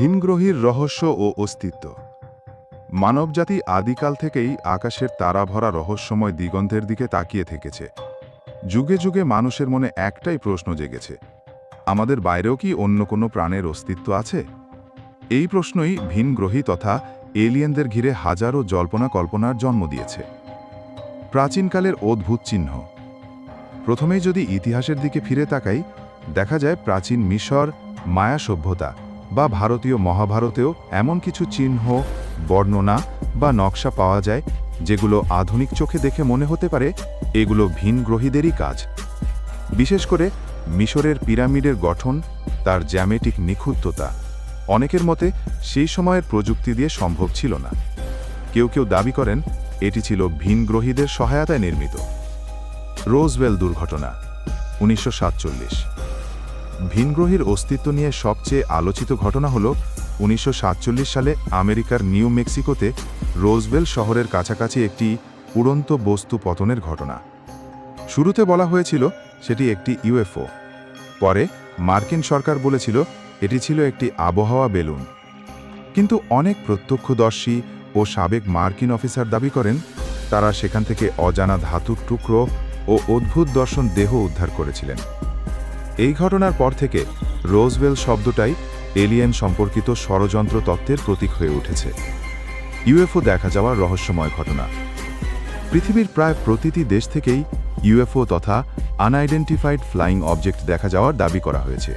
ভিনগ্রহীর রহস্য ও অস্তিত্ব। মানবজাতি আদিকাল থেকেই আকাশের তারা ভরা রহস্যময় দিগন্তের দিকে তাকিয়ে থেকেছে। যুগে যুগে মানুষের মনে একটাই প্রশ্ন জেগেছে, আমাদের বাইরেও কি অন্য কোনো প্রাণের অস্তিত্ব আছে? এই প্রশ্নই ভিনগ্রহী তথা এলিয়েনদের ঘিরে হাজারো জল্পনা কল্পনার জন্ম দিয়েছে। প্রাচীনকালের অদ্ভুত চিহ্ন। প্রথমেই যদি ইতিহাসের দিকে ফিরে তাকাই, দেখা যায় প্রাচীন মিশর, মায়া সভ্যতা বা ভারতীয় মহাভারতেও এমন কিছু চিহ্ন, বর্ণনা বা নকশা পাওয়া যায় যেগুলো আধুনিক চোখে দেখে মনে হতে পারে এগুলো ভিনগ্রহীদেরই কাজ। বিশেষ করে মিশরের পিরামিডের গঠন, তার জ্যামেটিক নিখুঁততা অনেকের মতে সেই সময়ের প্রযুক্তি দিয়ে সম্ভব ছিল না। কেউ কেউ দাবি করেন এটি ছিল ভিনগ্রহীদের সহায়তায় নির্মিত। রোজওয়েল দুর্ঘটনা, উনিশশো সাতচল্লিশ। ভিনগ্রহীর অস্তিত্ব নিয়ে সবচেয়ে আলোচিত ঘটনা হল উনিশশো সাতচল্লিশ সালে আমেরিকার নিউ মেক্সিকোতে রোজবেল শহরের কাছাকাছি একটি উড়ন্ত বস্তু পতনের ঘটনা। শুরুতে বলা হয়েছিল সেটি একটি ইউএফও। পরে মার্কিন সরকার বলেছিল এটি ছিল একটি আবহাওয়া বেলুন। কিন্তু অনেক প্রত্যক্ষদর্শী ও সাবেক মার্কিন অফিসার দাবি করেন, তারা সেখান থেকে অজানা ধাতুর টুকরো ও অদ্ভুত দর্শন দেহ উদ্ধার করেছিলেন। এই ঘটনার পর থেকে রোজওয়েল শব্দটাই এলিয়েন সম্পর্কিত ষড়যন্ত্র তত্ত্বের প্রতীক হয়ে উঠেছে। ইউএফও দেখা যাওয়ার রহস্যময় ঘটনা। পৃথিবীর প্রায় প্রতিটি দেশ থেকেই ইউএফও তথা আনআইডেন্টিফাইড ফ্লাইং অবজেক্ট দেখা যাওয়ার দাবি করা হয়েছে।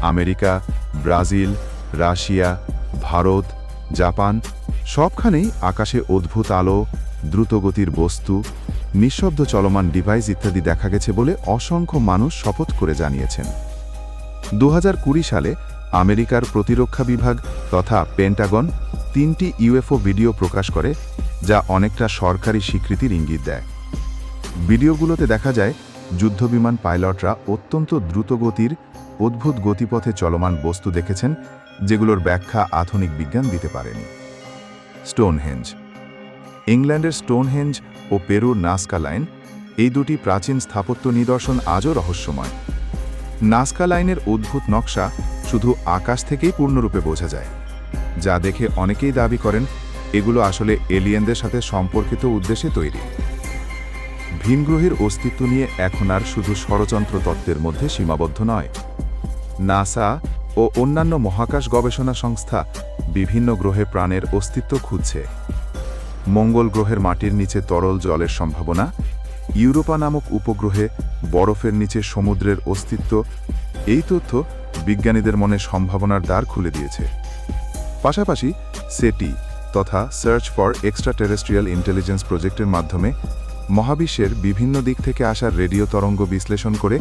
America, Brazil, Russia, Bharat, Japan সবখানেই আকাশে অদ্ভুত আলো, দ্রুতগতির বস্তু নিঃশব্দ চলমান ডিভাইস ইত্যাদি দেখা গেছে বলে অসংখ্য মানুষ শপথ করে জানিয়েছেন। দু হাজার কুড়ি সালে আমেরিকার প্রতিরক্ষা বিভাগ তথা পেন্টাগন তিনটি ইউএফও ভিডিও প্রকাশ করে, যা অনেকটা সরকারি স্বীকৃতির ইঙ্গিত দেয়। ভিডিওগুলোতে দেখা যায়, যুদ্ধবিমান পাইলটরা অত্যন্ত দ্রুতগতির, অদ্ভুত গতিপথে চলমান বস্তু দেখেছেন, যেগুলোর ব্যাখ্যা আধুনিক বিজ্ঞান দিতে পারেনি। স্টোনহেঞ্জ ইংল্যান্ডের স্টোনহেঞ্জ ও পেরুর নাস্কা লাইন, এই দুটি প্রাচীন স্থাপত্য নিদর্শন আজও রহস্যময়। নাস্কা লাইনের অদ্ভুত নকশা শুধু আকাশ থেকেই পূর্ণরূপে বোঝা যায়। যা দেখে অনেকেই দাবি করেন, এগুলো আসলে এলিয়েনদের সাথে সম্পর্কিত উদ্দেশ্যে তৈরি। ভিনগ্রহের অস্তিত্ব নিয়ে এখন আর শুধু ষড়যন্ত্র তত্ত্বের মধ্যে সীমাবদ্ধ নয়। নাসা ও অন্যান্য মহাকাশ গবেষণা সংস্থা বিভিন্ন গ্রহে প্রাণের অস্তিত্ব খুঁজছে। মঙ্গল গ্রহের মাটির নিচে তরল জলের সম্ভাবনা, ইউরোপা নামক উপগ্রহে বরফের নিচে সমুদ্রের অস্তিত্ব, এই তথ্য বিজ্ঞানীদের মনে সম্ভাবনার দ্বার খুলে দিয়েছে। পাশাপাশি সেটি তথা search for extraterrestrial intelligence প্রজেক্টের মাধ্যমে মহাবিশ্বের বিভিন্ন দিক থেকে আসা রেডিও তরঙ্গ বিশ্লেষণ করে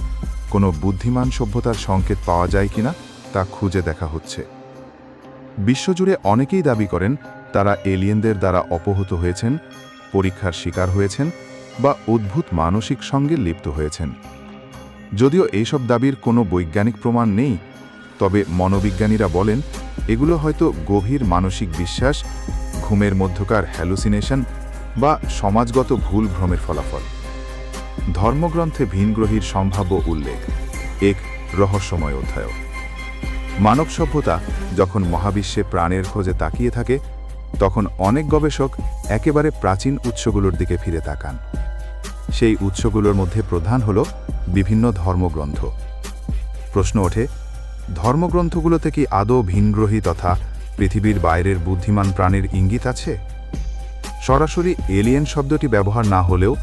কোনো বুদ্ধিমান সভ্যতার সংকেত পাওয়া যায় কিনা তা খুঁজে দেখা হচ্ছে। বিশ্বজুড়ে অনেকেই দাবি করেন তারা এলিয়েনদের দ্বারা অপহূত হয়েছেন, পরীক্ষার শিকার হয়েছেন বা অদ্ভুত মানসিক সঙ্গে লিপ্ত হয়েছেন। যদিও এইসব দাবির কোনো বৈজ্ঞানিক প্রমাণ নেই, তবে মনোবিজ্ঞানীরা বলেন, এগুলো হয়তো গভীর মানসিক বিশ্বাস, ঘুমের মধ্যকার হ্যালুসিনেশন বা সমাজগত ভুল ভ্রমের ফলাফল। ধর্মগ্রন্থে ভিনগ্রহীর সম্ভাব্য উল্লেখ, এক রহস্যময় অধ্যায়। মানব সভ্যতা যখন মহাবিশ্বে প্রাণের খোঁজে তাকিয়ে থাকে তখন অনেক গবেষক একেবারে প্রাচীন উৎসগুলোর দিকে ফিরে তাকান। সেই উৎসগুলোর মধ্যে প্রধান হল বিভিন্ন ধর্মগ্রন্থ। প্রশ্ন ওঠে, ধর্মগ্রন্থগুলোতে কি আদৌ ভিনগ্রহী তথা পৃথিবীর বাইরের বুদ্ধিমান প্রাণীর ইঙ্গিত আছে? সরাসরি এলিয়েন শব্দটি ব্যবহার না হলেও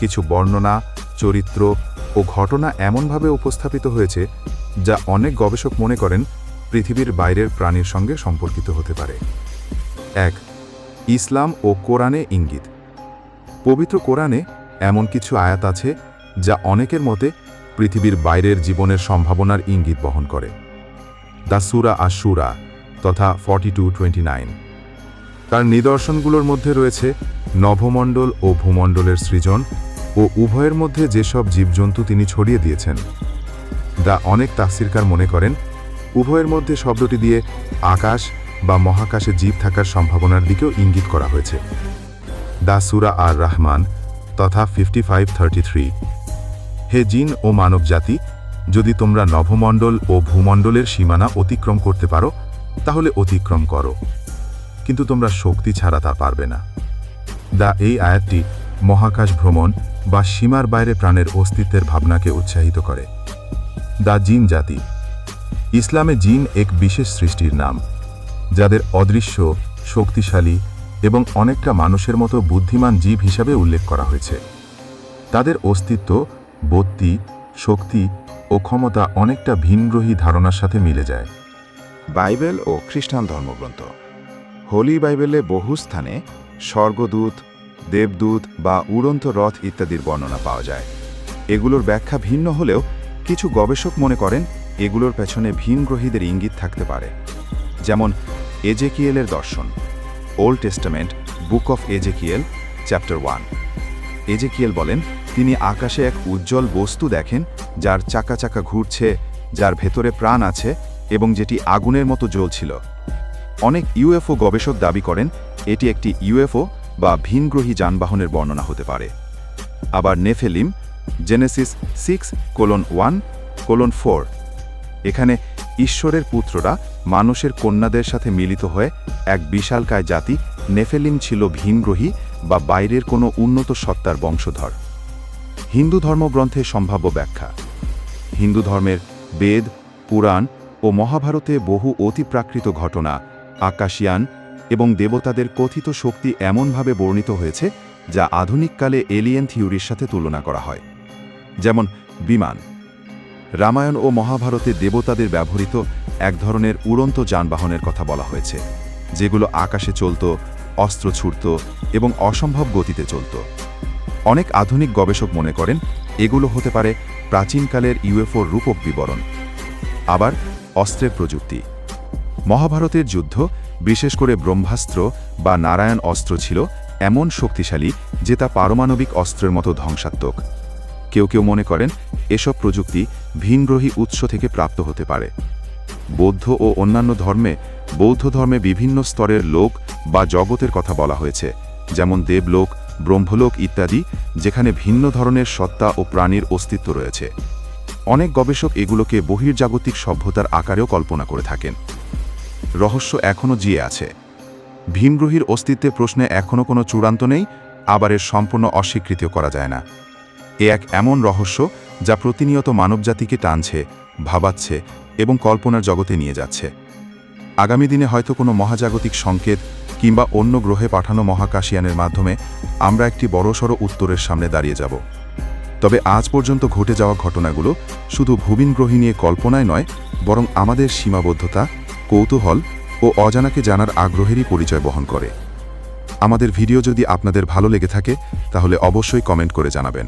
কিছু বর্ণনা, চরিত্র ও ঘটনা এমনভাবে উপস্থাপিত হয়েছে যা অনেক গবেষক মনে করেন পৃথিবীর বাইরের প্রাণীর সঙ্গে সম্পর্কিত হতে পারে। এক, ইসলাম ও কোরআনে ইঙ্গিত। পবিত্র কোরআনে এমন কিছু আয়াত আছে যা অনেকের মতে পৃথিবীর বাইরের জীবনের সম্ভাবনার ইঙ্গিত বহন করে। দ্য সুরা আশুরা তথা ফর্টি টু টোয়েন্টি নাইন তার নিদর্শনগুলোর মধ্যে রয়েছে নভমণ্ডল ও ভূমণ্ডলের সৃজন ও উভয়ের মধ্যে যেসব জীবজন্তু তিনি ছড়িয়ে দিয়েছেন দা অনেক তাফসিরকার মনে করেন, উভয়ের মধ্যে শব্দটি দিয়ে আকাশ বা মহাকাশে জীব থাকার সম্ভাবনার দিকেও ইঙ্গিত করা হয়েছে। দা সুরা আর রহমান, তথা ফিফটি ফাইভ থার্টি থ্রি। হে জিন ও মানব জাতি, যদি তোমরা নভমণ্ডল ও ভূমণ্ডলের সীমানা অতিক্রম করতে পারো, তাহলে অতিক্রম করো। কিন্তু তোমরা শক্তি ছাড়া তা পারবে না। দা এই আয়াতটি মহাকাশ ভ্রমণ বা সীমার বাইরে প্রাণের অস্তিত্বের ভাবনাকে উৎসাহিত করে। দা জিন জাতি, ইসলামে জিন এক বিশেষ সৃষ্টির নাম। যাদের অদৃশ্য, শক্তিশালী এবং অনেকটা মানুষের মতো বুদ্ধিমান জীব হিসাবে উল্লেখ করা হয়েছে। তাদের অস্তিত্ব, বত্তি, শক্তি ও ক্ষমতা অনেকটা ভিনগ্রহী ধারণার সাথে মিলে যায়। বাইবেল ও খ্রিস্টান ধর্মগ্রন্থ। হোলি বাইবেলে বহু স্থানে স্বর্গদূত, দেবদূত বা উড়ন্ত রথ ইত্যাদির বর্ণনা পাওয়া যায়। এগুলোর ব্যাখ্যা ভিন্ন হলেও কিছু গবেষক মনে করেন এগুলোর পেছনে ভিনগ্রহীদের ইঙ্গিত থাকতে পারে। যেমন এজেকিয়েলের দর্শন old testament book of Ezekiel chapter one Ezekiel বলেন, তিনি আকাশে এক উজ্জ্বল বস্তু দেখেন, যার চাকা চাকা ঘুরছে, যার ভেতরে প্রাণ আছে এবং যেটি আগুনের মতো জ্বলছিল। অনেক ইউএফও গবেষক দাবি করেন, এটি একটি ইউএফও বা ভিনগ্রহী যানবাহনের বর্ণনা হতে পারে। আবার Nephilim Genesis six colon one colon four এখানে ঈশ্বরের পুত্ররা মানুষের কন্যাদের সাথে মিলিত হয়ে এক বিশালকায় জাতি নেফেলিম ছিল ভিনগ্রহী বা বাইরের কোনো উন্নত সত্তার বংশধর। হিন্দু ধর্মগ্রন্থে সম্ভাব্য ব্যাখ্যা। হিন্দু ধর্মের বেদ, পুরাণ ও মহাভারতে বহু অতিপ্রাকৃত ঘটনা, আকাশিয়ান এবং দেবতাদের কথিত শক্তি এমনভাবে বর্ণিত হয়েছে যা আধুনিককালে এলিয়েন থিওরির সাথে তুলনা করা হয়। যেমন বিমান। রামায়ণ ও মহাভারতে দেবতাদের ব্যবহৃত এক ধরনের উড়ন্ত যানবাহনের কথা বলা হয়েছে, যেগুলো আকাশে চলত, অস্ত্র ছুটত এবং অসম্ভব গতিতে চলত। অনেক আধুনিক গবেষক মনে করেন এগুলো হতে পারে প্রাচীনকালের ইউএফওর রূপক বিবরণ। আবার অস্ত্রের প্রযুক্তি। মহাভারতের যুদ্ধ, বিশেষ করে ব্রহ্মাস্ত্র বা নারায়ণ অস্ত্র ছিল, এমন শক্তিশালী যে তা পারমাণবিক অস্ত্রের মতো ধ্বংসাত্মক। কেউ কেউ মনে করেন, এসব প্রযুক্তি ভিনগ্রহী উৎস থেকে প্রাপ্ত হতে পারে। বৌদ্ধ ও অন্যান্য ধর্মে, বৌদ্ধ ধর্মে বিভিন্ন স্তরের লোক বা জগতের কথা বলা হয়েছে, যেমন দেবলোক, ব্রহ্মলোক ইত্যাদি, যেখানে ভিন্ন ধরনের সত্তা ও প্রাণীর অস্তিত্ব রয়েছে। অনেক গবেষক এগুলোকে বহির্জাগতিক সভ্যতার আকারেও কল্পনা করে থাকেন। রহস্য এখনও জিয়ে আছে। ভীমগ্রহীর অস্তিত্বের প্রশ্নে এখনও কোনো চূড়ান্ত নেই, আবার এর সম্পূর্ণ অস্বীকৃতিও করা যায় না। এ এক এমন রহস্য যা প্রতিনিয়ত মানবজাতিকে টানছে, ভাবাচ্ছে এবং কল্পনার জগতে নিয়ে যাচ্ছে। আগামী দিনে হয়তো কোনো মহাজাগতিক সংকেত কিংবা অন্য গ্রহে পাঠানো মহাকাশিয়ানের মাধ্যমে আমরা একটি বড়সড় উত্তরের সামনে দাঁড়িয়ে যাব। তবে আজ পর্যন্ত ঘটে যাওয়া ঘটনাগুলো শুধু ভূবিনগ্রহী নিয়ে কল্পনায় নয়, বরং আমাদের সীমাবদ্ধতা, কৌতূহল ও অজানাকে জানার আগ্রহেরই পরিচয় বহন করে। আমাদের ভিডিও যদি আপনাদের ভালো লেগে থাকে, তাহলে অবশ্যই কমেন্ট করে জানাবেন।